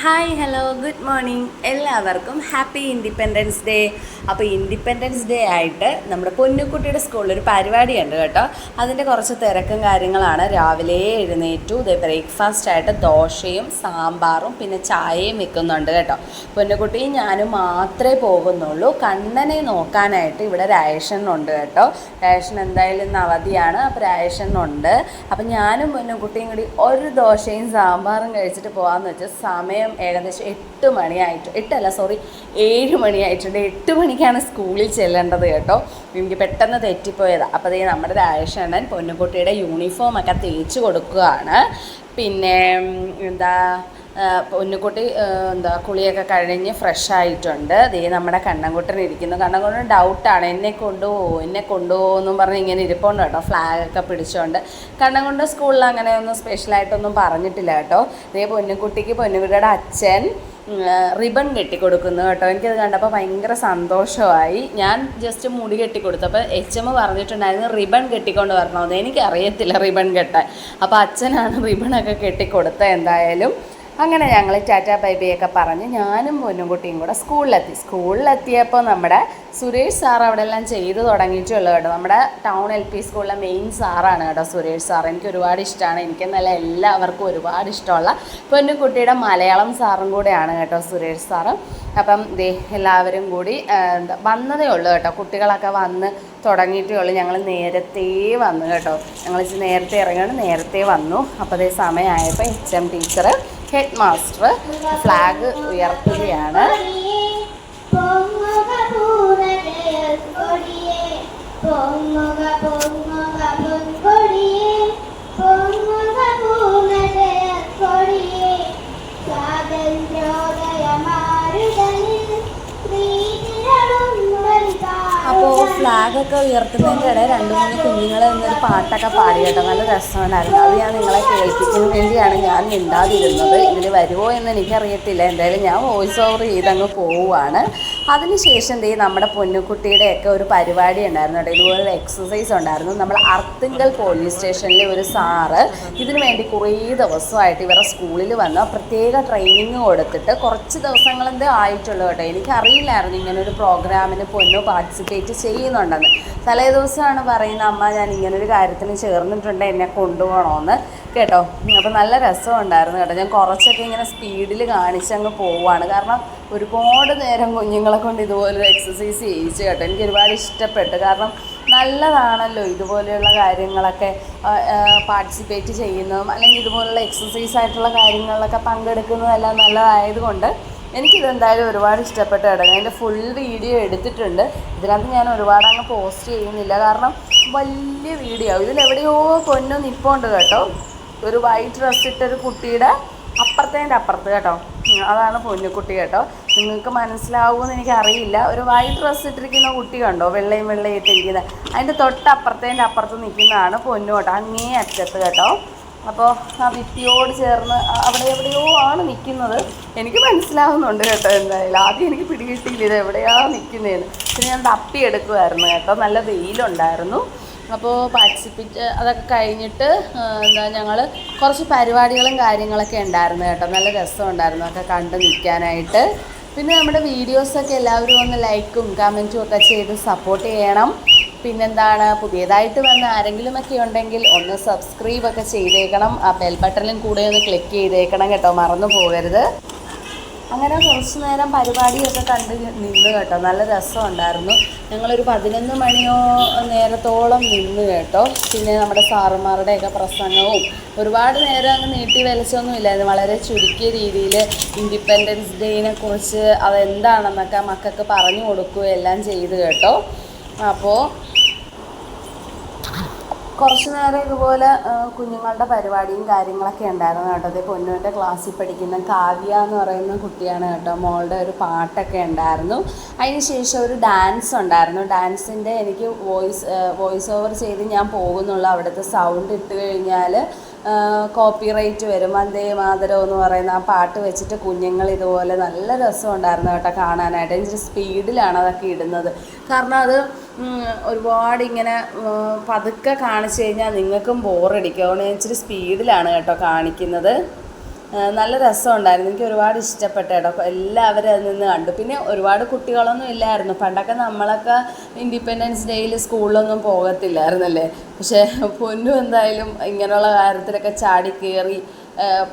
Hi hello good morning എല്ലാവർക്കും happy independence day അപ്പോൾ independence day ആയിട്ട് നമ്മുടെ പൊന്നുക്കുട്ടിയുടെ സ്കൂളിൽ ഒരു പരിപാടിയുണ്ട് കേട്ടോ. അതിന്റെ കുറച്ച് തിരക്കും കാര്യങ്ങളാണ്. രാവിലെ എഴുന്നേറ്റു ഇതേ ബ്രേക്ക്ഫാസ്റ്റ് ആയിട്ട് ദോശയും സാമ്പാറും പിന്നെ ചായയും വെക്കുന്നുണ്ട് കേട്ടോ. പൊന്നുക്കുട്ടിയും ഞാനും മാത്രമേ പോകുന്നുള്ളൂ. കണ്ണനെ നോക്കാനായിട്ട് ഇവിടെ ഉണ്ട് കേട്ടോ. റേഷൻ എന്തായാലും ഇന്ന് അവധിയാണ്. അപ്പോൾ റേഷൻ ഉണ്ട്. അപ്പം ഞാനും പൊന്നുകുട്ടിയും കൂടി ഒരു ദോശയും സാമ്പാറും കഴിച്ചിട്ട് പോകാമെന്ന് വെച്ചാൽ സമയം ഏകദേശം എട്ട് മണിയായിട്ട് എട്ടല്ല സോറി ഏഴ് മണിയായിട്ടുണ്ട്. എട്ട് മണിക്കാണ് സ്കൂളിൽ ചെല്ലേണ്ടത് കേട്ടോ. എനിക്ക് പെട്ടെന്ന് തെറ്റിപ്പോയതാണ് അപ്പോൾ അതേ നമ്മുടെ രാജേഷണ്ണൻ പൊന്നുകുട്ടിയുടെ യൂണിഫോമൊക്കെ തേച്ച് കൊടുക്കുകയാണ്. പിന്നെ എന്താ പൊന്നുകുട്ടി എന്താ കുളിയൊക്കെ കഴിഞ്ഞ് ഫ്രഷ് ആയിട്ടുണ്ട്. ദേ നമ്മുടെ കണ്ണൻകുട്ടൻ ഇരിക്കുന്നു. കണ്ണൻകുട്ടൻ ഡൗട്ടാണ് എന്നെ കൊണ്ടുപോകുമോ എന്നെ കൊണ്ടുപോകുമോ എന്നും പറഞ്ഞ് ഇങ്ങനെ ഇരിപ്പുണ്ട് കേട്ടോ. ഫ്ലാഗൊക്കെ പിടിച്ചുകൊണ്ട് കണ്ണൻകുട്ടൻ സ്കൂളിൽ അങ്ങനെയൊന്നും സ്പെഷ്യലായിട്ടൊന്നും പറഞ്ഞിട്ടില്ല കേട്ടോ. ദേ പൊന്നുകുട്ടിക്ക് പൊന്നുകുട്ടിയുടെ അച്ഛൻ റിബൺ കെട്ടിക്കൊടുക്കുന്നു കേട്ടോ. എനിക്കത് കണ്ടപ്പോൾ ഭയങ്കര സന്തോഷമായി. ഞാൻ ജസ്റ്റ് മുടി കെട്ടിക്കൊടുത്തപ്പോൾ എച്ച് എം പറഞ്ഞിട്ടുണ്ടായിരുന്നു റിബൺ കെട്ടിക്കൊണ്ട് വരണമെന്ന് എനിക്കറിയത്തില്ല റിബൺ കെട്ടാൻ. അപ്പോൾ അച്ഛനാണ് റിബണൊക്കെ കെട്ടിക്കൊടുത്തത് എന്തായാലും. അങ്ങനെ ഞങ്ങൾ ടാറ്റ ബൈബിയൊക്കെ പറഞ്ഞ് ഞാനും പൊന്നുംകുട്ടിയും കൂടെ സ്കൂളിലെത്തി. സ്കൂളിലെത്തിയപ്പോൾ നമ്മുടെ സുരേഷ് സാർ അവിടെ എല്ലാം ചെയ്തു തുടങ്ങിയിട്ടുള്ളൂ കേട്ടോ. നമ്മുടെ ടൗൺ എൽ പി സ്കൂളിലെ മെയിൻ സാറാണ് കേട്ടോ സുരേഷ് സാർ. എനിക്ക് ഒരുപാട് ഇഷ്ടമാണ് എനിക്കെന്നല്ല എല്ലാവർക്കും ഒരുപാട് ഇഷ്ടമുള്ള പൊന്നുകുട്ടിയുടെ മലയാളം സാറും കൂടെയാണ് കേട്ടോ സുരേഷ് സാറ്. അപ്പം ദേ എല്ലാവരും കൂടി വന്നതേ ഉള്ളൂ കേട്ടോ. കുട്ടികളൊക്കെ വന്ന് തുടങ്ങിയിട്ടേ ഉള്ളൂ. ഞങ്ങൾ നേരത്തെ വന്നു കേട്ടോ. ഞങ്ങൾ നേരത്തെ ഇറങ്ങിയാണ് നേരത്തെ വന്നു. അപ്പോൾ അതേ സമയമായപ്പോൾ H M teacher headmaster flag ഉയർത്തുകയാണ്. ഫ്ലാഗൊക്കെ ഉയർത്തുന്നതിന്റെ ഇടയിൽ രണ്ട് മൂന്ന് കുഞ്ഞുങ്ങൾ എന്നൊരു പാട്ടൊക്കെ പാടി കേട്ടോ. നല്ല രസമുണ്ടായിരുന്നു. അത് ഞാൻ നിങ്ങളെ കേൾപ്പിക്കാൻ വേണ്ടിയാണ് ഞാൻ മിണ്ടാതിരുന്നത്. ഇതിൽ വരുമോ എന്ന് എനിക്കറിയത്തില്ല. എന്തായാലും ഞാൻ വോയിസ് ഓവർ ചെയ്തങ്ങ് പോവുകയാണ് അതിനുശേഷം ദേ നമ്മുടെ പൊന്നുകുട്ടിയുടെയൊക്കെ ഒരു പരിപാടി ഉണ്ടായിരുന്നു കേട്ടോ. ഇതുപോലെ എക്സസൈസ് ഉണ്ടായിരുന്നു. നമ്മൾ അർത്തിങ്കൽ പോലീസ് സ്റ്റേഷനിലെ ഒരു സാറ് ഇതിനു വേണ്ടി കുറേ ദിവസമായിട്ട് ഇവരുടെ സ്കൂളിൽ വന്ന്. പ്രത്യേക ട്രെയിനിങ് കൊടുത്തിട്ട് കുറച്ച് ദിവസങ്ങളെന്തേ ആയിട്ടുള്ളൂ കേട്ടോ. എനിക്കറിയില്ലായിരുന്നു ഇങ്ങനെ ഒരു പ്രോഗ്രാമിന് പൊന്നു പാർട്ടിസിപ്പേറ്റ് ചെയ്യുന്നുണ്ടെന്ന് തലേ ദിവസമാണ് പറയുന്ന അമ്മ ഞാൻ ഇങ്ങനൊരു കാര്യത്തിന് ചേർന്നിട്ടുണ്ട് എന്നെ കൊണ്ടുപോകണമെന്ന് കേട്ടോ? അപ്പോൾ നല്ല രസമുണ്ടായിരുന്നു കേട്ടോ. ഞാൻ കുറച്ചൊക്കെ ഇങ്ങനെ സ്പീഡിൽ കാണിച്ചങ്ങ് പോവുകയാണ്. കാരണം ഒരുപാട് നേരം കുഞ്ഞുങ്ങളെ കൊണ്ട് ഇതുപോലൊരു എക്സസൈസ് ചെയ്യിച്ചു കേട്ടോ. എനിക്ക് ഒരുപാട് ഇഷ്ടപ്പെട്ടു. കാരണം നല്ലതാണല്ലോ ഇതുപോലെയുള്ള കാര്യങ്ങളൊക്കെ പാർട്ടിസിപ്പേറ്റ് ചെയ്യുന്നതും അല്ലെങ്കിൽ ഇതുപോലുള്ള എക്സസൈസ് ആയിട്ടുള്ള കാര്യങ്ങളിലൊക്കെ പങ്കെടുക്കുന്നതെല്ലാം നല്ലതായതുകൊണ്ട് എനിക്കിതെന്തായാലും ഒരുപാട് ഇഷ്ടപ്പെട്ട ഞാൻ എന്റെ ഫുൾ വീഡിയോ എടുത്തിട്ടുണ്ട്. ഇതിനകത്ത് ഞാൻ ഒരുപാട് അങ്ങ് പോസ്റ്റ് ചെയ്യുന്നില്ല. കാരണം വലിയ വീഡിയോ ഇതിലെവിടെയോ പൊന്നു നിപ്പുണ്ട് കേട്ടോ. ഒരു വൈറ്റ് ഡ്രസ് ഇട്ടൊരു കുട്ടിയുടെ അപ്പുറത്തേന്റെ അപ്പുറത്ത് കേട്ടോ. അതാണ് പൊന്നുകുട്ടി കേട്ടോ. നിങ്ങൾക്ക് മനസ്സിലാവുമെന്ന് എനിക്കറിയില്ല. ഒരു വൈറ്റ് ഡ്രസ്സ് ഇട്ടിരിക്കുന്ന കുട്ടി കണ്ടോ? വെള്ളയും വെള്ളയും ഇട്ടിരിക്കുന്നത്. അതിന്റെ തൊട്ടപ്പുറത്തേന്റെ അപ്പുറത്ത് നിൽക്കുന്നതാണ് പൊന്നു കേട്ടോ. അങ്ങേ അറ്റത്ത് കേട്ടോ. അപ്പോൾ ആ ഭിത്തിയോട് ചേർന്ന് അവിടെ എവിടെയോ ആണ് നിൽക്കുന്നത് എനിക്ക് മനസ്സിലാവുന്നുണ്ട് കേട്ടോ എന്തായാലും. ആദ്യം എനിക്ക് പിടികിട്ടിയില്ല ഇത് എവിടെയാണ് നിൽക്കുന്നതെന്ന് പിന്നെ ഞാൻ തപ്പിയെടുക്കുമായിരുന്നു കേട്ടോ. നല്ല വെയിലുണ്ടായിരുന്നു. അപ്പോൾ പാർട്ടിസിപ്പേറ്റ് അതൊക്കെ കഴിഞ്ഞിട്ട് എന്താ ഞങ്ങൾ കുറച്ച് പരിപാടികളും കാര്യങ്ങളൊക്കെ ഉണ്ടായിരുന്നു കേട്ടോ. നല്ല രസമുണ്ടായിരുന്നു അതൊക്കെ കണ്ട് നിൽക്കാനായിട്ട്. പിന്നെ നമ്മുടെ വീഡിയോസൊക്കെ എല്ലാവരും ഒന്ന് ലൈക്കും കമന്റും ഒക്കെ ചെയ്ത് സപ്പോർട്ട് ചെയ്യണം. പിന്നെന്താണ്? പുതിയതായിട്ട് വന്ന ആരെങ്കിലും ഒക്കെ ഉണ്ടെങ്കിൽ ഒന്ന് സബ്സ്ക്രൈബ് ഒക്കെ ചെയ്തേക്കണം. ആ ബെൽ ബട്ടണിലും കൂടെ ഒന്ന് ക്ലിക്ക് ചെയ്തേക്കണം കേട്ടോ. മറന്നു പോകരുത്. അങ്ങനെ കുറച്ച് നേരം പരിപാടിയൊക്കെ കണ്ട് നിന്ന് കേട്ടോ. നല്ല രസമുണ്ടായിരുന്നു ഞങ്ങളൊരു പതിനൊന്ന് മണിയോ നേരത്തോളം നിന്ന് കേട്ടോ. പിന്നെ നമ്മുടെ സാറുമാരുടെയൊക്കെ പ്രസംഗവും ഒരുപാട് നേരം അങ്ങ് നീട്ടി വലിച്ചൊന്നുമില്ലായിരുന്നു. വളരെ ചുരുക്കിയ രീതിയിൽ ഇൻഡിപെൻഡൻസ് ഡേനെ കുറിച്ച് അതെന്താണെന്നൊക്കെ മക്കൾക്ക് പറഞ്ഞു കൊടുക്കുകയെല്ലാം ചെയ്തു കേട്ടോ. അപ്പോൾ കുറച്ച് നേരം ഇതുപോലെ കുഞ്ഞുങ്ങളുടെ പരിപാടിയും കാര്യങ്ങളൊക്കെ ഉണ്ടായിരുന്നു കേട്ടോ. അതേ പൊന്നുവിന്റെ ക്ലാസ്സിൽ പഠിക്കുന്ന കാവ്യ എന്ന് പറയുന്ന കുട്ടിയാണ് കേട്ടോ. മോളുടെ ഒരു പാട്ടൊക്കെ ഉണ്ടായിരുന്നു. അതിന് ശേഷം ഒരു ഡാൻസ് ഉണ്ടായിരുന്നു. ഡാൻസിന്റെ എനിക്ക് വോയിസ് വോയിസ് ഓവർ ചെയ്ത് ഞാൻ പോകുന്നുള്ളൂ. അവിടുത്തെ സൗണ്ട് ഇട്ട് കഴിഞ്ഞാൽ കോപ്പിറൈറ്റ് വരും. വന്ദേ മാതരം എന്ന് പറയുന്ന ആ പാട്ട് വെച്ചിട്ട് കുഞ്ഞുങ്ങൾ ഇതുപോലെ നല്ല രസമുണ്ടായിരുന്നു കേട്ടോ കാണാനായിട്ട്. എനിക്ക് സ്പീഡിലാണ് അതൊക്കെ ഇടുന്നത്. കാരണം അത് ഒരുപാട് ഇങ്ങനെ പതുക്കെ കാണിച്ചു കഴിഞ്ഞാൽ നിങ്ങൾക്കും ബോറടിക്കും അതുകൊണ്ട് ഇച്ചിരി സ്പീഡിലാണ് കേട്ടോ കാണിക്കുന്നത്. നല്ല രസമുണ്ടായിരുന്നു. എനിക്ക് ഒരുപാട് ഇഷ്ടപ്പെട്ട കേട്ടോ. എല്ലാവരും അതിൽ നിന്ന് കണ്ടു. പിന്നെ ഒരുപാട് കുട്ടികളൊന്നും ഇല്ലായിരുന്നു. പണ്ടൊക്കെ നമ്മളൊക്കെ ഇൻഡിപെൻഡൻസ് ഡേയിൽ സ്കൂളിലൊന്നും പോകത്തില്ലായിരുന്നല്ലേ? പക്ഷേ പൊന്നു എന്തായാലും ഇങ്ങനെയുള്ള കാര്യത്തിലൊക്കെ ചാടി കയറി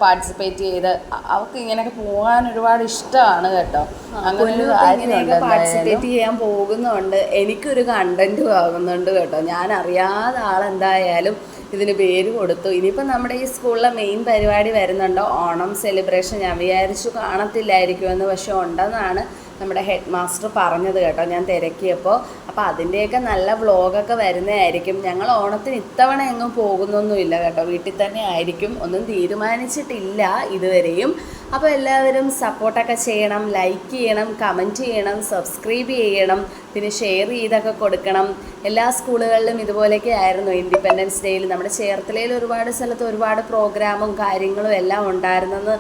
പാർട്ടിസിപ്പേറ്റ് ചെയ്ത്. അവർക്ക് ഇങ്ങനെയൊക്കെ പോകാൻ ഒരുപാട് ഇഷ്ടമാണ് കേട്ടോ. അങ്ങനെ പാർട്ടിസിപ്പേറ്റ് ചെയ്യാൻ പോകുന്നുണ്ട്. എനിക്കൊരു കണ്ടന്റ് ആകുന്നുണ്ട് കേട്ടോ. ഞാൻ അറിയാതെ ആളെന്തായാലും ഇതിന് പേര് കൊടുത്തു. ഇനിയിപ്പോൾ നമ്മുടെ ഈ സ്കൂളിലെ മെയിൻ പരിപാടി വരുന്നുണ്ടോ. ഓണം സെലിബ്രേഷൻ ഞാൻ വിചാരിച്ചു കാണത്തില്ലായിരിക്കുമെന്ന് പക്ഷെ ഉണ്ടെന്നാണ് നമ്മുടെ ഹെഡ് മാസ്റ്റർ പറഞ്ഞത് കേട്ടോ ഞാൻ തിരക്കിയപ്പോൾ അപ്പോൾ അതിന്റെയൊക്കെ നല്ല വ്ളോഗൊക്കെ വരുന്നതായിരിക്കും. ഞങ്ങൾ ഓണത്തിന് ഇത്തവണ എങ്ങും പോകുന്നൊന്നുമില്ല കേട്ടോ. വീട്ടിൽ തന്നെ ആയിരിക്കും. ഒന്നും തീരുമാനിച്ചിട്ടില്ല ഇതുവരെയും. അപ്പോൾ എല്ലാവരും സപ്പോർട്ടൊക്കെ ചെയ്യണം ലൈക്ക് ചെയ്യണം കമന്റ് ചെയ്യണം സബ്സ്ക്രൈബ് ചെയ്യണം പിന്നെ ഷെയർ ചെയ്തൊക്കെ കൊടുക്കണം. എല്ലാ സ്കൂളുകളിലും ഇതുപോലെയൊക്കെ ആയിരുന്നു ഇൻഡിപെൻഡൻസ് ഡേയിൽ നമ്മുടെ ചേർത്തലയിൽ ഒരുപാട് സ്ഥലത്ത് ഒരുപാട് പ്രോഗ്രാമും കാര്യങ്ങളും എല്ലാം ഉണ്ടായിരുന്നെന്ന്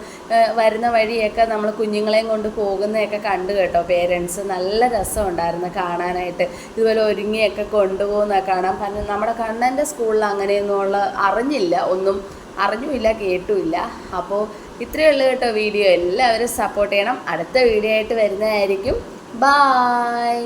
വരുന്ന വഴിയൊക്കെ നമ്മൾ കുഞ്ഞുങ്ങളെയും കൊണ്ട് പോകുന്നതൊക്കെ കണ്ടു കേട്ടോ. പേരൻസ് നല്ല രസം രസമുണ്ടായിരുന്നു കാണാനായിട്ട്. ഇതുപോലെ ഒരുങ്ങിയൊക്കെ കൊണ്ടുപോകുന്ന കാണാം. കാരണം നമ്മുടെ കണ്ണന്റെ സ്കൂളിൽ അങ്ങനെയൊന്നുമുള്ള അറിഞ്ഞില്ല. ഒന്നും അറിഞ്ഞുമില്ല കേട്ടുമില്ല. അപ്പോൾ ഇത്രയേ ഉള്ളൂ കേട്ടോ വീഡിയോ. എല്ലാവരും സപ്പോർട്ട് ചെയ്യണം. അടുത്ത വീഡിയോ ആയിട്ട് വരുന്നതായിരിക്കും. ബായ്